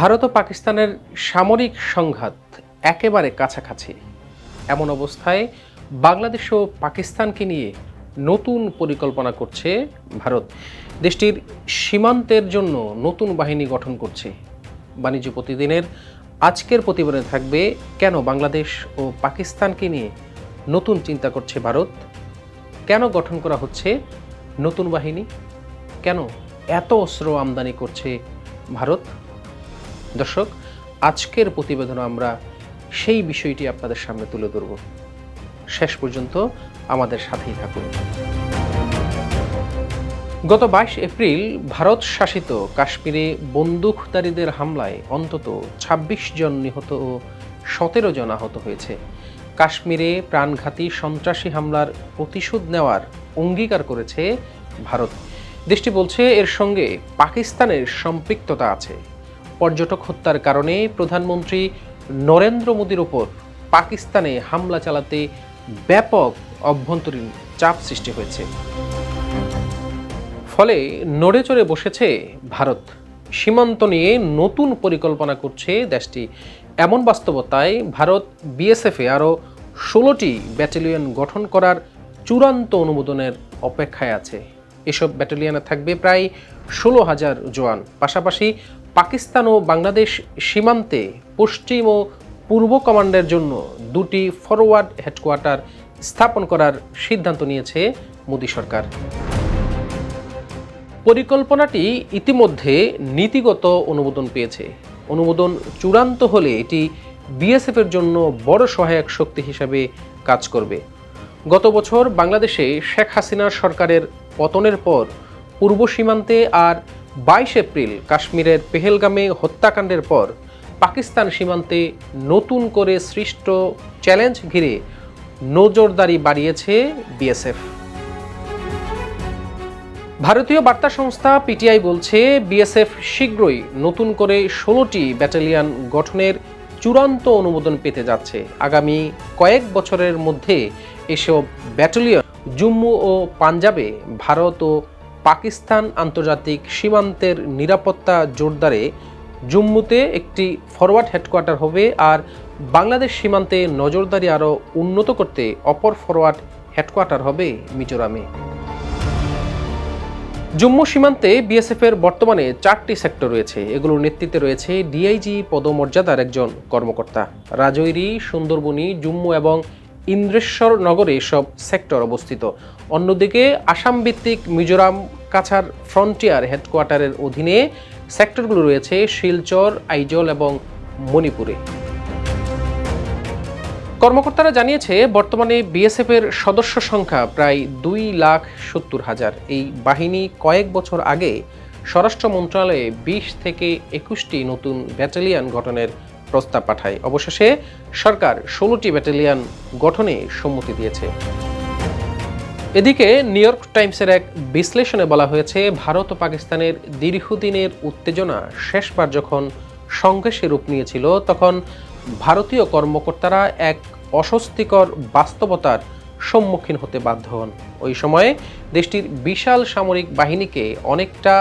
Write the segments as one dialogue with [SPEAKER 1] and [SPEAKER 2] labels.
[SPEAKER 1] ভারত ও পাকিস্তানের সামরিক সংঘাত একেবারে কাছাকাছি। এমন অবস্থায় বাংলাদেশ ও পাকিস্তানকে নিয়ে নতুন পরিকল্পনা করছে ভারত। দেশটির সীমান্তের জন্য নতুন বাহিনী গঠন করছে। বাণিজ্য প্রতিদিনের আজকের প্রতিবেদনে থাকবে কেন বাংলাদেশ ও পাকিস্তানকে নিয়ে নতুন চিন্তা করছে ভারত? কেন গঠন করা হচ্ছে নতুন বাহিনী? কেন এত অস্ত্র আমদানি করছে ভারত? দর্শক, আজকের প্রতিবেদনে আমরা সেই বিষয়টি আপনাদের সামনে তুলে ধরব। শেষ পর্যন্ত আমাদের সাথেই থাকুন। গত বাইশ এপ্রিল ভারত শাসিত কাশ্মীরে বন্দুকধারীদের হামলায় অন্তত ২৬ জন নিহত ও সতেরো জন আহত হয়েছে। কাশ্মীরে প্রাণঘাতী সন্ত্রাসী হামলার প্রতিশোধ নেওয়ার অঙ্গীকার করেছে ভারত। দেশটি বলছে, এর সঙ্গে পাকিস্তানের সম্পৃক্ততা আছে। পর্যটক হত্যার কারণে প্রধানমন্ত্রী নরেন্দ্র মোদীর ওপর পাকিস্তানে হামলা চালাতে ব্যাপক অভ্যন্তরীণ চাপ সৃষ্টি হয়েছে। ফলে নড়ে চড়ে বসেছে ভারত। সীমান্ত নিয়ে নতুন পরিকল্পনা করছে দেশটি। এমন বাস্তবতায় ভারত বিএসএফে আরও ষোলোটি ব্যাটালিয়ন গঠন করার চূড়ান্ত অনুমোদনের অপেক্ষায় আছে। এসব ব্যাটালিয়নে থাকবে প্রায় ষোলো হাজার জোয়ান পাশাপাশি পাকিস্তান ও বাংলাদেশ সীমান্তে পশ্চিম ও পূর্ব কমান্ডের জন্য দুটি ফরওয়ার্ড হেডকোয়ার্টার স্থাপন করার সিদ্ধান্ত নিয়েছে মোদী সরকার। পরিকল্পনাটি ইতিমধ্যে নীতিগত অনুমোদন পেয়েছে। অনুমোদন চূড়ান্ত হলে এটি বিএসএফের জন্য বড় সহায়ক শক্তি হিসাবে কাজ করবে। গত বছর বাংলাদেশে শেখ হাসিনার সরকারের পতনের পর পূর্ব সীমান্তে আর বাইশ এপ্রিল কাশ্মীরের পেহেলগামে হত্যাকাণ্ডের পর পাকিস্তান সীমান্তে নতুন করে সৃষ্ট চ্যালেঞ্জ ঘিরে নজরদারি বাড়িয়েছে বিএসএফ। ভারতীয় বার্তা সংস্থা পিটিআই বলছে, বিএসএফ শীঘ্রই নতুন করে ষোলোটি ব্যাটালিয়ান গঠনের চূড়ান্ত অনুমোদন পেতে যাচ্ছে। আগামী কয়েক বছরের মধ্যে এসব ব্যাটালিয়ন জম্মু ও পাঞ্জাবে ভারত ও পাকিস্তান আন্তর্জাতিক সীমান্তের নিরাপত্তা জোরদারে জম্মুতে একটি ফরওয়ার্ড হেডকোয়ার্টার হবে আর বাংলাদেশ সীমান্তে নজরদারি আরও উন্নত করতে অপর ফরওয়ার্ড হেডকোয়ার্টার হবে মিজোরামে। জম্মু সীমান্তে বিএসএফ এর বর্তমানে চারটি সেক্টর রয়েছে। এগুলোর নেতৃত্বে রয়েছে ডিআইজি পদমর্যাদার একজন কর্মকর্তা। রাজৈরি, সুন্দরবনী, জম্মু এবং ইন্দ্রেশ্বর নগরে সব সেক্টর অবস্থিত। অন্যদিকে আসাম ভিত্তিক মিজোরাম কাছার ফ্রন্টিয়ার হেডকোয়ার্টারের অধীনে সেক্টরগুলো রয়েছে শিলচর, আইজল এবং মণিপুরে। কর্মকর্তারা জানিয়েছে, বর্তমানে বিএসএফ এর সদস্য সংখ্যা প্রায় দুই লাখ সত্তর হাজার। এই বাহিনী কয়েক বছর আগে স্বরাষ্ট্র মন্ত্রণালয়ে বিশ থেকে একুশটি নতুন ব্যাটালিয়ন গঠনের প্রস্তাব পাঠায়। অবশেষে সরকার ষোলোটি ব্যাটালিয়ন গঠনে সম্মতি দিয়েছে। এদিকে নিউ ইয়র্ক টাইমসের এক বিশ্লেষণে বলা হয়েছে, ভারত ও পাকিস্তানের দীর্ঘদিনের উত্তেজনা শেষবার যখন সংঘর্ষে রূপ নিয়েছিল, তখন ভারতীয় কর্মকর্তারা এক অস্বস্তিকর বাস্তবতার সম্মুখীন হতে বাধ্য হন। ওই সময়ে দেশটির বিশাল সামরিক বাহিনীকে অনেকটা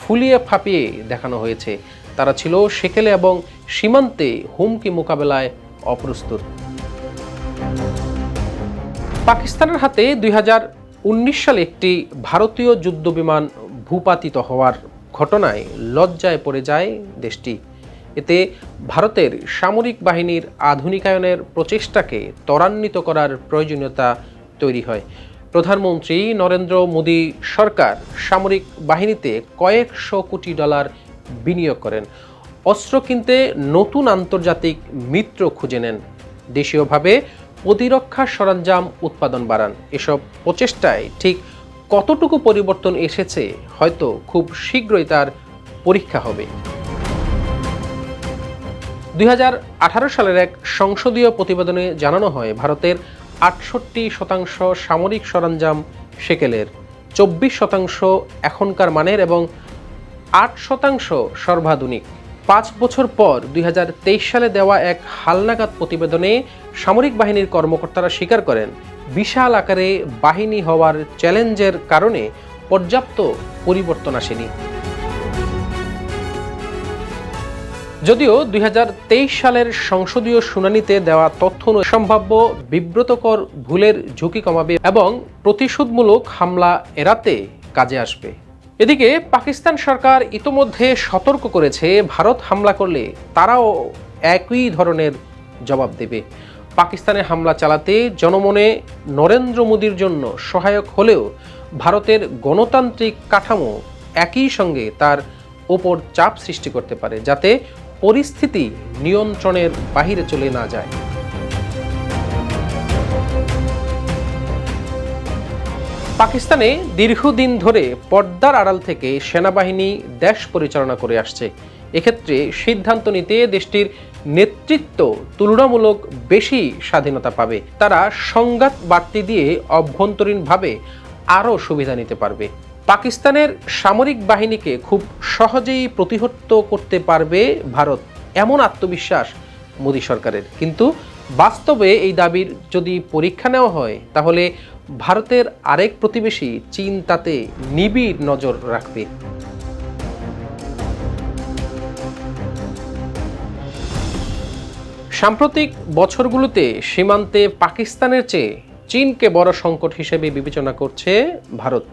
[SPEAKER 1] ফুলিয়ে ফাঁপিয়ে দেখানো হয়েছে। তারা ছিল সেকেলে এবং সীমান্তে হুমকি মোকাবেলায় অপ্রস্তুত। পাকিস্তানের হাতে দুই হাজার উনিশ সালে একটি ভারতীয় যুদ্ধবিমান ভূপাতিত হওয়ার ঘটনায় লজ্জায় পড়ে যায় দেশটি। এতে ভারতের সামরিক বাহিনীর আধুনিকায়নের প্রচেষ্টাকে ত্বরান্বিত করার প্রয়োজনীয়তা তৈরি হয়। প্রধানমন্ত্রী নরেন্দ্র মোদী সরকার সামরিক বাহিনীতে কয়েকশো কোটি ডলার বিনিয়োগ করেন। অস্ত্র কিনতে নতুন আন্তর্জাতিক মিত্র খুঁজে নেন। দেশীয়ভাবে প্রতিরক্ষা সরঞ্জাম উৎপাদন বাড়ান। এসব প্রচেষ্টায় ঠিক কতটুকু পরিবর্তন এসেছে হয়তো খুব শীঘ্রই তার পরীক্ষা হবে। দুই হাজার আঠারো সালের এক সংসদীয় প্রতিবেদনে জানানো হয়, ভারতের আটষট্টি শতাংশ সামরিক সরঞ্জাম সেকেলের, চব্বিশ শতাংশ এখনকার মানের এবং আট শতাংশ সর্বাধুনিক। পাঁচ বছর পর দুই হাজার তেইশ সালে দেওয়া এক হালনাগাদ প্রতিবেদনে সামরিক বাহিনীর কর্মকর্তারা স্বীকার করেন, বিশাল আকারে বাহিনী হওয়ার চ্যালেঞ্জের কারণে পর্যাপ্ত পরিবর্তন আসেনি। যদিও দুই হাজার তেইশ সালের সংসদীয় শুনানিতে দেওয়া তথ্য সম্ভাব্য বিব্রতকর ভুলের ঝুঁকি কমাবে এবং প্রতিশোধমূলক হামলা এড়াতে কাজে আসবে। এদিকে পাকিস্তান সরকার ইতোমধ্যে সতর্ক করেছে, ভারত হামলা করলে তারাও একই ধরনের জবাব দেবে। পাকিস্তানে হামলা চালাতে জনমনে নরেন্দ্র মোদীর জন্য সহায়ক হলেও ভারতের গণতান্ত্রিক কাঠামো একই সঙ্গে তার ওপর চাপ সৃষ্টি করতে পারে, যাতে পরিস্থিতি নিয়ন্ত্রণের বাহিরে চলে না যায়। পাকিস্তানে দীর্ঘদিন ধরে পর্দার আড়াল থেকে সেনাবাহিনী দেশ পরিচালনা করে আসছে। এক্ষেত্রে সিদ্ধান্ত নিতে দেশটির নেতৃত্ব তুলনামূলক বেশি স্বাধীনতা পাবে। তারা সংঘাত বাড়তি দিয়ে অভ্যন্তরীণভাবে আরও সুবিধা নিতে পারবে। পাকিস্তানের সামরিক বাহিনীকে খুব সহজেই প্রতিহত করতে পারবে ভারত, এমন আত্মবিশ্বাস মোদী সরকারের। কিন্তু বাস্তবে এই দাবির যদি পরীক্ষা নেওয়া হয়, তাহলে ভারতের আরেক প্রতিবেশী চীন তাতে নিবিড় নজর রাখবে। সাম্প্রতিক বছরগুলোতে সীমান্তে পাকিস্তানের চেয়ে চীনকে বড় সংকট হিসেবে বিবেচনা করছে ভারত।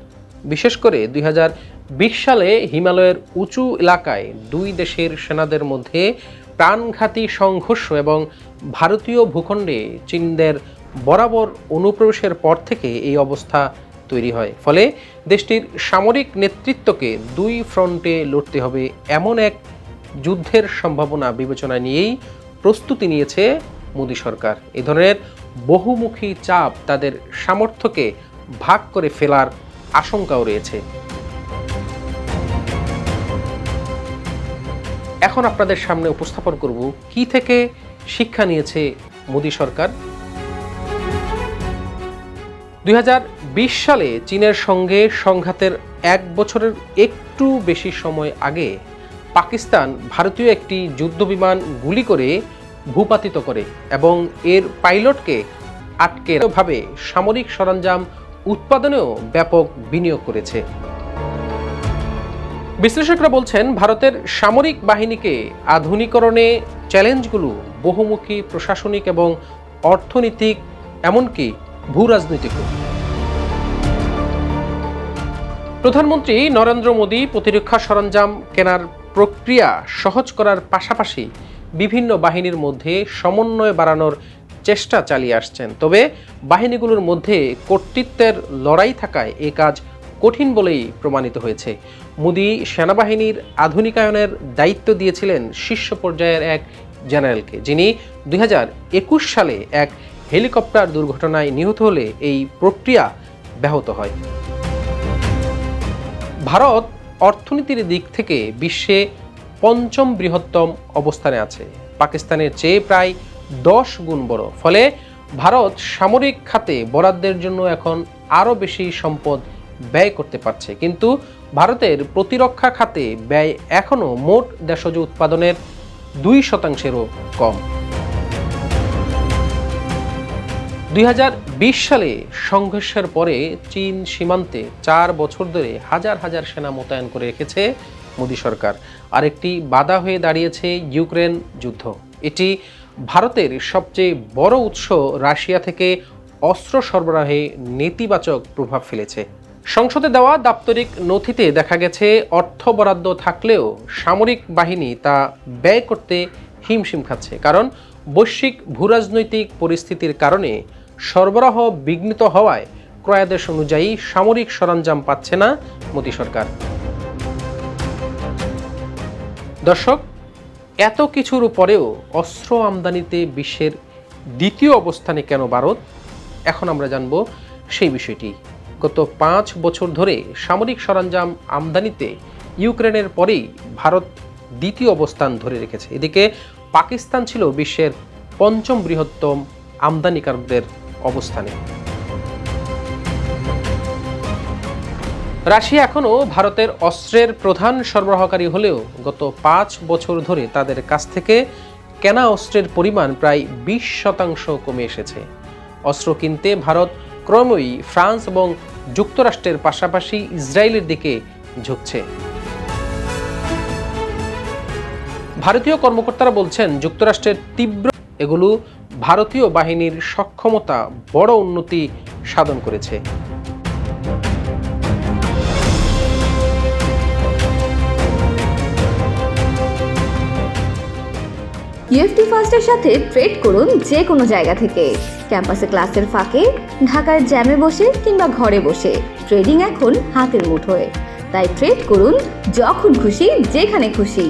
[SPEAKER 1] বিশেষ করে দুই হাজার বিশ সালে হিমালয়ের উঁচু এলাকায় দুই দেশের সেনাদের মধ্যে প্রাণঘাতী সংঘর্ষ এবং ভারতীয় ভূখণ্ডে চীনদের বরাবর অনুপ্রবেশের পর থেকে এই অবস্থা তৈরি হয়। ফলে দেশটির সামরিক নেতৃত্বকে দুই ফ্রন্টে লড়তে হবে এমন এক যুদ্ধের সম্ভাবনা বিবেচনা নিয়েই প্রস্তুতি নিয়েছে মোদী সরকার। এ ধরনের বহুমুখী চাপ তাদের সামর্থ্যকে ভাগ করে ফেলার আশঙ্কাও রয়েছে। এখন আপনাদের সামনে উপস্থাপন করব কি থেকে শিক্ষা নিয়েছে মোদী সরকার। দুই হাজার বিশ সালে চীনের সঙ্গে সংঘাতের এক বছরের একটু বেশি সময় আগে পাকিস্তান ভারতীয় একটি যুদ্ধবিমান গুলি করে ভূপাতিত করে এবং এর পাইলটকে আটকে ভাবে সামরিক সরঞ্জাম উৎপাদনেও ব্যাপক বিনিয়োগ করেছে। বিশ্লেষকরা বলছেন, ভারতের সামরিক বাহিনীকে আধুনিকরণে চ্যালেঞ্জগুলো বহুমুখী প্রশাসনিক এবং অর্থনৈতিক, এমনকি ভূ রাজনৈতিক প্রধানমন্ত্রী নরেন্দ্র মোদী প্রতিরক্ষা সরঞ্জাম কেনার প্রক্রিয়া সহজ করার পাশাপাশি বিভিন্ন বাহিনীর মধ্যে সমন্বয় বাড়ানোর চেষ্টা চালিয়ে আসছেন। তবে বাহিনীগুলোর মধ্যে কর্তৃত্বের লড়াই থাকায় এ কাজ কঠিন বলেই প্রমাণিত হয়েছে। মোদী সেনাবাহিনীর আধুনিকায়নের দায়িত্ব দিয়েছিলেন শীর্ষ পর্যায়ের এক জেনারেলকে, যিনি দুই হাজার একুশ সালে এক হেলিকপ্টার দুর্ঘটনায় নিহত হলে এই প্রক্রিয়া ব্যাহত হয়। ভারত অর্থনীতির দিক থেকে বিশ্বে পঞ্চম বৃহত্তম অবস্থানে আছে। পাকিস্তানের চেয়ে প্রায় দশ গুণ বড়। ফলে ভারত সামরিক খাতে বরাদ্দের জন্য এখন আরও বেশি সম্পদ ব্যয় করতে পারছে। কিন্তু ভারতের প্রতিরক্ষা খাতে ব্যয় এখনও মোট দেশজ উৎপাদনের দুই শতাংশেরও কম। দুই হাজার বিশ সালে সংঘর্ষের পরে চীন সীমান্তে চার বছর ধরে হাজার হাজার সেনা মোতায়েন করে রেখেছে মোদী সরকার। আরেকটি বাধা হয়ে দাঁড়িয়েছে ইউক্রেন যুদ্ধ। এটি ভারতের সবচেয়ে বড় উৎস রাশিয়া থেকে অস্ত্র সরবরাহে নেতিবাচক প্রভাব ফেলেছে। সংসদে দেওয়া দাপ্তরিক নথিতে দেখা গেছে, অর্থ বরাদ্দ থাকলেও সামরিক বাহিনী তা ব্যয় করতে হিমশিম খাচ্ছে। কারণ বৈশ্বিক ভূরাজনৈতিক পরিস্থিতির কারণে সরবরাহ বিঘ্নিত হওয়ায় ক্রয়াদেশ অনুযায়ী সামরিক সরঞ্জাম পাচ্ছে না মোদী সরকার। দর্শক, এত কিছুর পরেও অস্ত্র আমদানিতে বিশ্বের দ্বিতীয় অবস্থানে কেন ভারত? এখন আমরা জানব সেই বিষয়টি। গত পাঁচ বছর ধরে সামরিক সরঞ্জাম আমদানিতে ইউক্রেনের পরেই ভারত দ্বিতীয় অবস্থান ধরে রেখেছে। এদিকে পাকিস্তান ছিল বিশ্বের পঞ্চম বৃহত্তম আমদানিকারকদের অবস্থানে। রাশিয়া এখনও ভারতের অস্ত্রের প্রধান সরবরাহকারী হলেও গত পাঁচ বছর ধরে তাদের কাছ থেকে কেনা অস্ত্রের পরিমাণ প্রায় বিশ শতাংশ কমে এসেছে। অস্ত্র কিনতে ভারত ক্রমই ফ্রান্স এবং যুক্তরাষ্ট্রের পাশাপাশি ইসরায়েলের দিকে ঝুঁকছে। ভারতীয় কর্মকর্তারা বলছেন, যুক্তরাষ্ট্রের তীব্র এগুলো ভারতীয় বাহিনীর সক্ষমতা বড় উন্নতি সাধন করেছে।
[SPEAKER 2] ইউএফটি ফার্স্টের সাথে ট্রেড করুন যে কোনো জায়গা থেকে। ক্যাম্পাসে ক্লাসের ফাঁকে, ঢাকার জ্যামে বসে কিংবা ঘরে বসে ট্রেডিং এখন হাতের মুঠোয়। তাই ট্রেড করুন যখন খুশি, যেখানে খুশি।